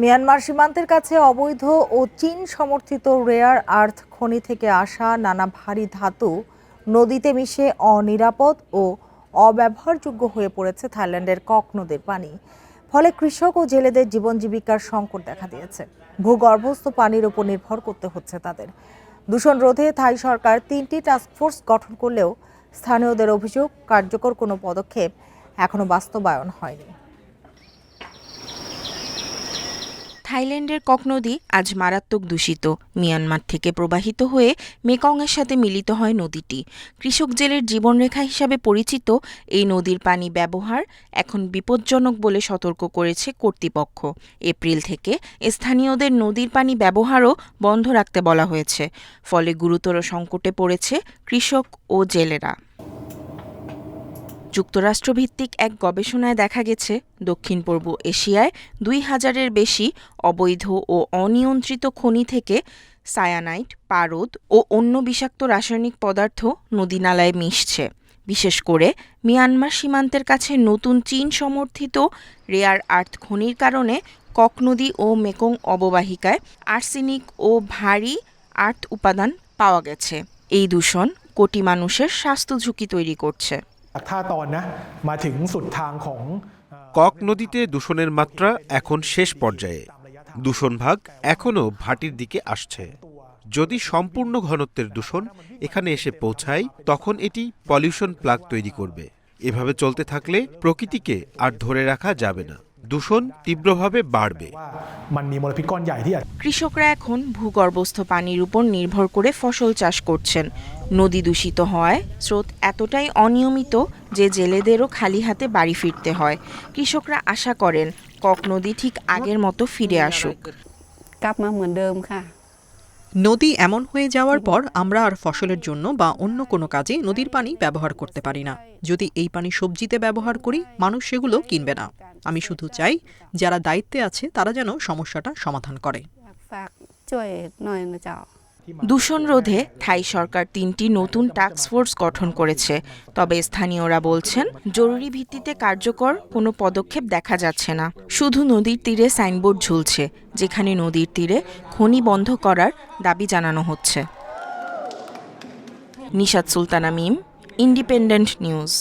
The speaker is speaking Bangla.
মিয়ানমার সীমান্তের কাছে অবৈধ ও চীন সমর্থিত রেয়ার আর্থ খনি থেকে আসা নানা ভারী ধাতু নদীতে মিশে অনিরাপদ ও অব্যবহারযোগ্য হয়ে পড়েছে থাইল্যান্ডের কক নদীর পানি। ফলে কৃষক ও জেলেদের জীবন জীবিকার সংকট দেখা দিয়েছে। ভূগর্ভস্থ পানির উপর নির্ভর করতে হচ্ছে তাদের। দূষণ রোধে থাই সরকার তিনটি টাস্কফোর্স গঠন করলেও স্থানীয়দের অভিযোগ, কার্যকর কোনো পদক্ষেপ এখনও বাস্তবায়ন হয়নি। থাইল্যান্ডের কক নদী আজ মারাত্মক দূষিত। মিয়ানমার থেকে প্রবাহিত হয়ে মেকংয়ের সাথে মিলিত হয় নদীটি। কৃষক জেলের জীবনরেখা হিসাবে পরিচিত এই নদীর পানি ব্যবহার এখন বিপজ্জনক বলে সতর্ক করেছে কর্তৃপক্ষ। এপ্রিল থেকে স্থানীয়দের নদীর পানি ব্যবহারও বন্ধ রাখতে বলা হয়েছে। ফলে গুরুতর সংকটে পড়েছে কৃষক ও জেলেরা। যুক্তরাষ্ট্রভিত্তিক এক গবেষণায় দেখা গেছে, দক্ষিণ পূর্ব এশিয়ায় দুই হাজারের বেশি অবৈধ ও অনিয়ন্ত্রিত খনি থেকে সায়ানাইট, পারদ ও অন্য বিষাক্ত রাসায়নিক পদার্থ নদীনালায় মিশছে। বিশেষ করে মিয়ানমার সীমান্তের কাছে নতুন চীন সমর্থিত রেয়ার আর্থ খনির কারণে কক নদী ও মেকং অববাহিকায় আর্সেনিক ও ভারী আর্থ উপাদান পাওয়া গেছে। এই দূষণ কোটি মানুষের স্বাস্থ্য ঝুঁকি তৈরি করছে। ท่าตอนนะมาถึงสุดทางของ কক নদীতে দূষণের মাত্রা এখন শেষ পর্যায়ে দূষণ ভাগ এখনও ভাটির দিকে আসছে যদি সম্পূর্ণ ঘনত্বের দূষণ এখানে এসে পৌঁছায় তখন এটি পলিউশন প্লাগ তৈরি করবে এভাবে চলতে থাকলে প্রকৃতিকে আর ধরে রাখা যাবে না দূষণ তীব্রভাবে বাড়বে ว่ามันมีมลพิษก้อนใหญ่ที่อาจ কৃষকরা এখন ভূগর্ভস্থ পানির উপর নির্ভর করে ফসল চাষ করছেন নদী দূষিত হয় স্রোত এতটাই অনিয়মিত যে জেলেদেরও খালি হাতে বাড়ি ফিরতে হয়। কৃষকরা আশা করেন কক নদী ঠিক আগের মতো ফিরে আসুক। নদী এমন হয়ে যাওয়ার পর আমরা আর ফসলের জন্য বা অন্য কোনো কাজে নদীর পানি ব্যবহার করতে পারি না। যদি এই পানি সবজিতে ব্যবহার করি মানুষ সেগুলো কিনবে না। আমি শুধু চাই যারা দায়িত্বে আছে তারা যেন সমস্যাটা সমাধান করে। দূষণ রোধে থাই সরকার তিনটি নতুন টাস্কফোর্স গঠন করেছে। তবে স্থানীয়রা বলছেন, জরুরি ভিত্তিতে কার্যকর কোনো পদক্ষেপ দেখা যাচ্ছে না। শুধু নদীর তীরে সাইনবোর্ড ঝুলছে, যেখানে নদীর তীরে খনি বন্ধ করার দাবি জানানো হচ্ছে। Nishad Sultana Mim independent news